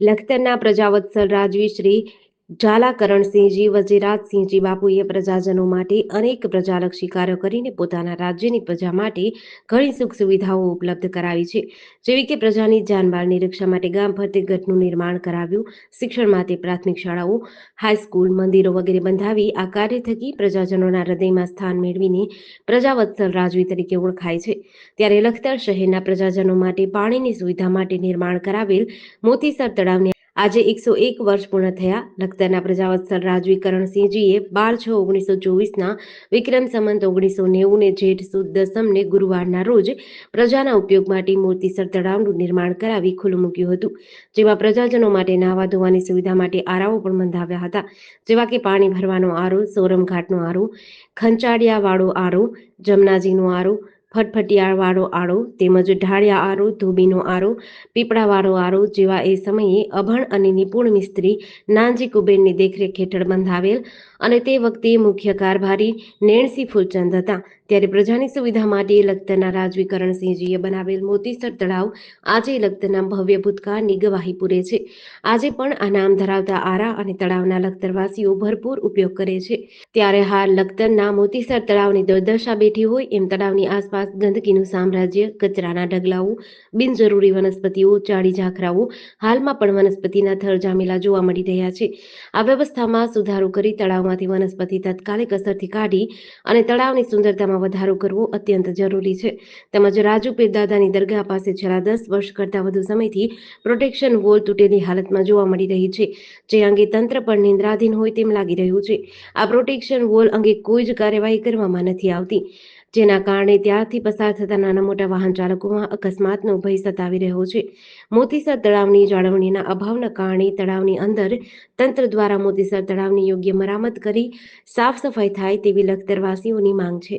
લખતરના પ્રજાવત્સલ રાજવી શ્રી ઝાલા કરણસિંહજી વજીરાજસિંહજી બાપુએ પ્રજાજનો માટે અનેક પ્રજાલક્ષી કાર્યો કરીને પોતાના રાજ્યની પ્રજા માટે ઘણી સુખ સુવિધાઓ ઉપલબ્ધ કરાવી છે. જેવી કે પ્રજાની જાનમાલની રક્ષા માટે ગામ ફરતે ગઢનું નિર્માણ કરાવ્યું, શિક્ષણ માટે પ્રાથમિક શાળાઓ, હાઈસ્કૂલ, મંદિરો વગેરે બંધાવી આ કાર્ય થકી પ્રજાજનોના હૃદયમાં સ્થાન મેળવીને પ્રજાવત્સલ રાજવી તરીકે ઓળખાય છે. ત્યારે લખતર શહેરના પ્રજાજનો માટે પાણીની સુવિધા માટે નિર્માણ કરાવેલ મોતીસર તળાવને આજે એકસો એક વર્ષ પૂર્ણ થયા. લખતરના પ્રજાવત્સલ રાજવી કરણસિંહજીએ બાર છ ઓગણીસો ચોવીસના વિક્રમ સંમત ઓગણીસો નેવું ને જેઠ સુદ દસમને ગુરુવારના રોજ પ્રજાના ઉપયોગ માટે મોતીસર તળાવનું નિર્માણ કરાવી ખુલ્લું મૂક્યું હતું. જેમાં પ્રજાજનો માટે નાહવા ધોવાની સુવિધા માટે આરાઓ પણ બંધાવ્યા હતા. જેવા કે પાણી ભરવાનો આરો, સોરમ ઘાટનો આરો ખંચાડિયાવાળો આરો, જમનાજીનો આરો ફટફટિયાવાળો આરો તેમજ ઢાળિયા આરો ધોબીનો આરો પીપળાવાળો આરો જેવા એ સમયે અભણ અને નિપુણ મિસ્ત્રી નાનજી કુબેરની દેખરેખ હેઠળ બંધાવેલ અને તે વખતે મુખ્ય કારભારી નેણસી ફૂલચંદ હતા. ત્યારે પ્રજાની સુવિધા માટે લખતરના રાજવી બનાવેલ મોતીસર તળાવ આજે લખતરના ભવ્ય ભૂતકાળની ગવાહી પૂરે છે. આજે પણ આ નામ ધરાવતા આરા અને તળાવના લખતરવાસીઓ ભરપૂર ઉપયોગ કરે છે. ત્યારે હાલ લખતરના મોતીસર તળાવની દુર્દશા બેઠી હોય એમ તળાવની આસપાસ ગંદકીનું સામ્રાજ્ય, કચરાના ઢગલાઓ, બિનજરૂરી વનસ્પતિઓ ચાડી ઝાખરાઓ, હાલમાં પણ વનસ્પતિના થર જામેલા જોવા મળી રહ્યા છે. આ વ્યવસ્થામાં સુધારો કરી તળાવમાંથી વનસ્પતિ તાત્કાલિક અસરથી કાઢી અને તળાવની સુંદરતામાં વધારો કરવો અત્યંત જરૂરી છે. તેમજ રાજુપીર દાદાની દરગાહ પાસે છેલ્લા દસ વર્ષ કરતાં વધુ સમયથી પ્રોટેક્શન વોલ તૂટેલી હાલતમાં જોવા મળી રહી છે. જે અંગે તંત્ર પણ નિંદ્રાધીન હોય તેમ લાગી રહ્યું છે. આ પ્રોટેક્શન વોલ અંગે કોઈ જ કાર્યવાહી કરવામાં નથી આવતી. જેના કારણે ત્યારથી પસાર થતા નાના મોટા વાહન ચાલકોમાં અકસ્માતનો ભય સતાવી રહ્યો છે. મોતીસર તળાવની જાળવણીના અભાવના કારણે તળાવની અંદર તંત્ર દ્વારા મોતીસર તળાવની યોગ્ય મરામત કરી સાફ સફાઈ થાય તેવી લખતરવાસીઓની માંગ છે.